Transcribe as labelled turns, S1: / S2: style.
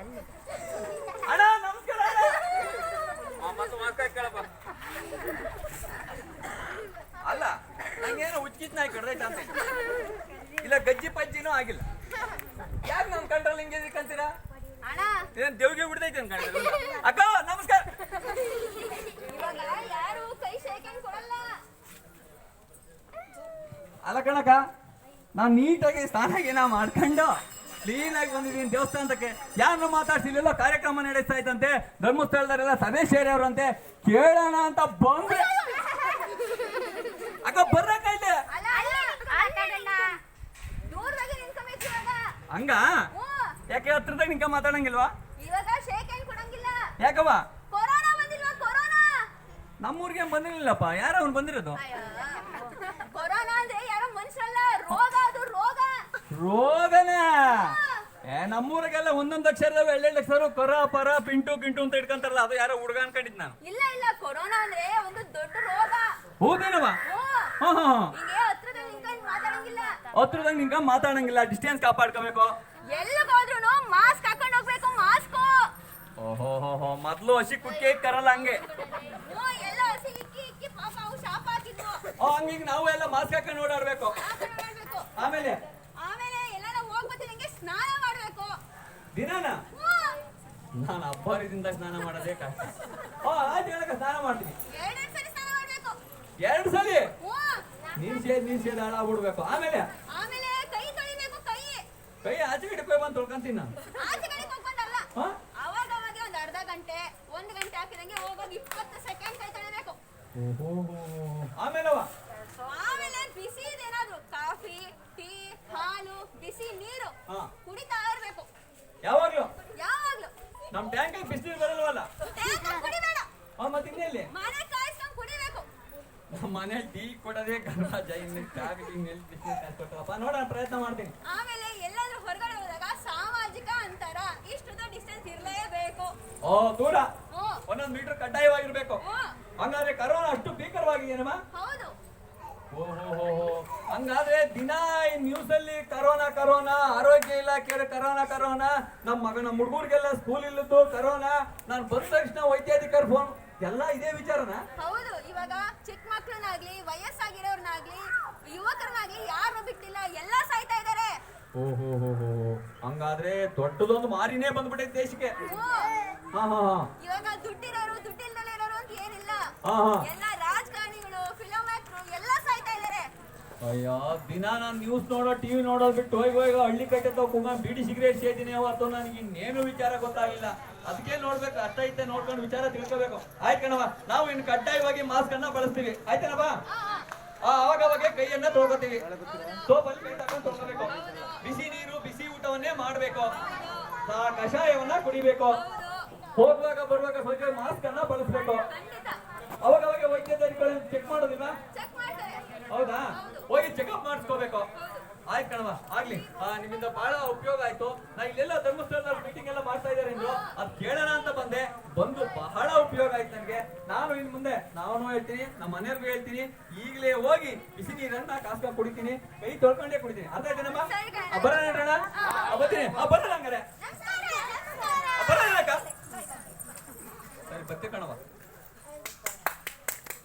S1: ಅಣ್ಣ ನಮಸ್ಕಾರ ಅಲ್ಲ ನಂಗೇನು ಹುಚ್ಚಿತ್ ನಾಯಿ ಕಡ್ದೈತೆ ಅಂತ. ಇಲ್ಲ ಗಜ್ಜಿ ಪಜ್ಜಿನೂ ಆಗಿಲ್ಲ. ಯಾಕೆ ನಮ್ ಕಂಟ್ರೋಲ್ ಹಿಂಗೆ
S2: ಅಂತೀರಾ
S1: ಏನ್ ದೇವ್ಗೆ ಬಿಡ್ದೈತೆ ಅನ್ಕೊಂಡ್ರೆ ಅಕ್ಕ ನಮಸ್ಕಾರ. ಅಲ್ಲ ಕಣಕ್ಕ ನಾನು ನೀಟಾಗಿ ಸ್ನಾನ ಏನ ಮಾಡ್ಕೊಂಡು ಕ್ಲೀನ್ ಆಗಿ ಬಂದಿದ್ದೀನಿ ದೇವಸ್ಥಾನಕ್ಕೆ. ಯಾರನ್ನು ಮಾತಾಡ್ಸಿಲ್ಲ ಕಾರ್ಯಕ್ರಮ ನಡೆಸ್ತಾ ಇದ್ದಂತೆ ಧರ್ಮಸ್ಥಳದವರೆಲ್ಲ ಸಭೆ ಸೇರಿಯವ್ರಂತೆ. ಕೇಳೋಣ ಅಂತ ಬಂದ್ರೆ ಅಕ್ಕ
S2: ಇವಾಗ
S1: ಹಂಗ? ಯಾಕೆ ಹತ್ರದಾಗ ನಿಂಕ ಮಾತಾಡಂಗಿಲ್ವಾ? ಯಾಕವ್ವ? ನಮ್ಮೂರಿಗೆ ಬಂದಿರ್ಲಿಲ್ಲಪ್ಪ? ಯಾರ ಅವ್ನು ಬಂದಿರೋದು?
S2: ರೋಗ?
S1: ನಮ್ಮೂರಿಗೆಲ್ಲ ಒಂದೊಂದು ಅಕ್ಷರ ಎಳ್ಳೆಳ್ಳು ಅಕ್ಷರ ಕೊರ ಪರ ಪಿಂಟು ಪಿಂಟು ಅಂತ ಇಟ್ಕೊಂತಾರಲ್ಲ ಅದು ಯಾರೋ ಹುಡುಗ ಅನ್ಕೊಂಡಿದ್ ನಾನು.
S2: ಇಲ್ಲ ಇಲ್ಲ ಕೊರೋನಾ ಅಂದ್ರೆ ಒಂದು ದೊಡ್ಡ ರೋಗ.
S1: ಹೌದೇನವ
S2: ಹತ್ರದಂಗ್
S1: ಹಾ ಹಾ
S2: ಹಿಂಗೆ ಹತ್ರದಲ್ಲಿ ನಿಂತ್ಕೊಂಡು ಮಾತಾಡಂಗಿಲ್ಲ.
S1: ಹತ್ರದಾಗ ನಿಂಗ ಮಾತಾಡಂಗಿಲ್ಲ ಡಿಸ್ಟೆನ್ಸ್ ಕಾಪಾಡ್ಕೋಬೇಕು.
S2: ಎಲ್ಲ ಹೋದ್ರು ಮಾಸ್ಕ್ ಹಾಕೊಂಡು ಹೋಗ್ಬೇಕು ಮಾಸ್ಕ್
S1: ಓಹೋ ಹೋ ಹೋ ಮೊದ್ಲು ಹಸಿ ಕುಕ್ಕೆ ಕರಲ್ಲ ಹಂಗೆ.
S2: ಎಲ್ಲ ಹಸಿ ಇಕ್ಕಿ ಇಕ್ಕಿ ಪಾಪ ಅವು ಶಾಪ್ ಹಾಕಿದ್ವು.
S1: ಓ ಹಂಗಿಂಗ್ ನಾವು ಎಲ್ಲ ಮಾಸ್ಕ್ ಹಾಕೊಂಡು ಓಡಾಡ್ಬೇಕು
S2: ಹಾಕೊಂಡು ಮಾಡ್ಬೇಕು
S1: ಆಮೇಲೆ
S2: ಆಮೇಲೆ ಎಲ್ಲಾರ ಹೋಗ್ಬತ್ತಿ ನಿಂಗೆ ಸ್ನಾನ ಮಾಡ್ಬೇಕು
S1: ದಿನಾನ? ನಾನು ಹಬ್ಬದಿಂದ ಸ್ನಾನ ಮಾಡೋದೇ ಕಷ್ಟ ಆಯ್ತು ಹೇಳಕ ಸ್ನಾನ ಮಾಡ್ತೀನಿ. ಎರಡು ಸಲ ನೀನ್ ಸೇದ್ ನೀನ್ ಸೇದ್ ಹಾಳಾಗ್ಬಿಡ್ಬೇಕು. ಆಮೇಲೆ?
S2: ಆಮೇಲೆ ಕೈ
S1: ಆಚೆ ಕಡೆ ಕೈ ಬಂದು ತೊಳ್ಕೊಂತೀನಿ ನಾನು. ಆಮೇಲವ
S2: ಆಮೇಲೆ ಬಿಸಿ ಏನಾದ್ರು ಕಾಫಿ ಟೀ ಹಾಲು ಬಿಸಿ ನೀರು
S1: ಹಾ.
S2: ಕುಡಿತಾ ಇರ್ಬೇಕು.
S1: ಯಾವಾಗ್ಲೂ?
S2: ಯಾವಾಗ್ಲೂ.
S1: ನಮ್ ಟ್ಯಾಂಕ್ ಬರಲ್ವಲ್ಲ? ಮತ್ತೆ ಇನ್ನೆಲ್ಲಿ? ನಮ್ಮ ಮನೇಲಿ ಟೀ ಕೊಡೋದೇ ಗಣರಾಜ ಇನ್ನು ಕಾಫಿ ಇನ್ನೆಲ್ಲಿ ಬಿಸಿಲು ಕೊಟ್ಟಪ್ಪ ನೋಡೋಣ ಪ್ರಯತ್ನ ಮಾಡ್ತೀನಿ.
S2: ಆಮೇಲೆ ಎಲ್ಲಾದ್ರೂ ಹೊರಗಡೆ ಹೋದಾಗ ಸಾಮಾಜಿಕ ಅಂತರ ಇಷ್ಟುದ ಡಿಸ್ಟೆನ್ಸ್ ಇರಲೇಬೇಕು.
S1: ಓ ದೂರ? ಒಂದೊಂದು ಮೀಟರ್ ಕಡ್ಡಾಯವಾಗಿರ್ಬೇಕು. ಹಂಗಾದ್ರೆ ಕರೋನಾ ಅಷ್ಟು ಭೀಕರವಾಗಿದೆಯೇನಮ್ಮ? ಹಂಗಾದ್ರೆ ದಿನ ಈ ನ್ಯೂಸ್ ಅಲ್ಲಿ ಕರೋನಾ ಕರೋನಾ ಆರೋಗ್ಯ ಇಲಾಖೆ ಕರೋನಾ ಕರೋನಾ. ನಮ್ಮ ಮಗ ನಮ್ಮ ಹುಡುಗರಿಗೆಲ್ಲ ಸ್ಕೂಲ್ ಇಲ್ಲದ್ದು ಕರೋನಾ. ನಾನು ಬಂದ ತಕ್ಷಣ ವೈದ್ಯಾಧಿಕಾರಿ ಫೋನ್ ಎಲ್ಲ ಇದೇ ವಿಚಾರನ?
S2: ಹೌದು ಇವಾಗ ಚಿಕ್ಕ ಮಕ್ಕಳನ್ನಾಗ್ಲಿ ವಯಸ್ಸಾಗಿರೋರ್ನಾಗ್ಲಿ ಯುವಕರನ್ನಾಗ್ಲಿ ಯಾರು ಬಿಟ್ಟಿಲ್ಲ ಎಲ್ಲ ಸಾಯ್ತಾ ಇದಾರೆ.
S1: ಓಹೋ ಹಂಗಾದ್ರೆ ದೊಡ್ಡದೊಂದು ಮಾರಿನೇ ಬಂದ್ಬಿಟ್ಟೈತೆ ದೇಶಕ್ಕೆ. ಹಾ ಹಾ ಹಾ.
S2: ಇವಾಗ ದುಡ್ಡಿರೋರು ದುಡ್ಡಿಲ್ದಲೇ ಇರೋರು ಅಂತ ಏನಿಲ್ಲ.
S1: ಹಾ ಹಾ.
S2: ಎಲ್ಲ ರಾಜಕಾರಣಿಗಳು ಫಿಲಮ್ ಆಕ್ಟ್ರು ಎಲ್ಲ ಸಾಯ್ತಾ ಇದಾರೆ
S1: ಅಯ್ಯೋ ದಿನ ನಾನು ನ್ಯೂಸ್ ನೋಡೋ ಟಿವಿ ನೋಡೋದು ಬಿಟ್ಟು ಹೋಗಿ ಹೋಗಿ ಹಳ್ಳಿ ಕಟ್ಟೆ ತಗೊಂಡು ಬೀಡಿ ಸಿಗರೇಟ್ ಸೇದಿನಿ ಅವತ್ತು ನನಗೆ ಇನ್ನೇನು ವಿಚಾರ ಗೊತ್ತಾಗಿಲ್ಲ ಅದಕ್ಕೆ ನೋಡ್ಬೇಕು ಅಷ್ಟ ಐತೆ ನೋಡ್ಕೊಂಡು ವಿಚಾರ ತಿಳ್ಕೋಬೇಕು. ಆಯ್ತು ಕಣವ ನಾವು ಇನ್ನು ಕಡ್ಡಾಯವಾಗಿ ಮಾಸ್ಕ್ ಅನ್ನ ಬಳಸ್ತೀವಿ. ಆಯ್ತೇನಪ್ಪ ಆ ಅವಾಗ ಅವಾಗ ಕೈಯನ್ನ ತೊಳ್ಕೊತೀವಿ. ಸೋಪಲ್ಲಿ ಕೈ ತಗೊಂಡು ತೊಳ್ಕೋಬೇಕು. ಬಿಸಿ ನೀರು ಬಿಸಿ ಊಟವನ್ನೇ ಮಾಡ್ಬೇಕು. ಆ ಕಷಾಯವನ್ನ ಕುಡಿಬೇಕು. ಹೋಗುವಾಗ ಬರುವಾಗ ಸ್ವಲ್ಪ ಮಾಸ್ಕ್ ಅನ್ನ ಬಳಸ್ಬೇಕು. ಅವಾಗ ಅವಾಗ ವೈದ್ಯಾಧಿಕಾರಿಗಳನ್ನ ಚೆಕ್ ಮಾಡೋದಿಲ್ಲ ಹೌದಾ? ಹೋಗಿ ಚೆಕಪ್ ಮಾಡಿಸ್ಕೋಬೇಕು ಆಯ್ತು ಕಣವ ಆಗ್ಲಿ. ಆ, ನಿಮ್ಮಿಂದ ಬಹಳ ಉಪಯೋಗ ಆಯ್ತು. ನಾ ಇಲ್ಲೆಲ್ಲ ಧರ್ಮಸ್ಥಳದಲ್ಲಿ ಮೀಟಿಂಗ್ ಎಲ್ಲ ಮಾಡ್ತಾ ಇದಾರೆ ಅಂದ್ರು. ಅದ್ ಕೇಳೋಣ ಅಂತ ಬಂದೆ. ಬಂದು ಬಹಳ ಉಪಯೋಗ ಆಯ್ತು ನನ್ಗೆ. ನಾನು ಇನ್ ಮುಂದೆ ನಾನು ಹೇಳ್ತೀನಿ ನಮ್ಮ ಮನೆಯವ್ರಿಗೂ ಹೇಳ್ತೀನಿ. ಈಗಲೇ ಹೋಗಿ ಬಿಸಿ ನೀರನ್ನ ಕಾಸ್ಕೊಂಡ್ ಕುಡಿತೀನಿ. ಕೈ ತೊಳ್ಕೊಂಡೇ ಕುಡಿತೀನಿ. ಅರ್ಥ ಆಯ್ತೇನಮ್ಮ? ಬರೋಣ ಬರೋಣ.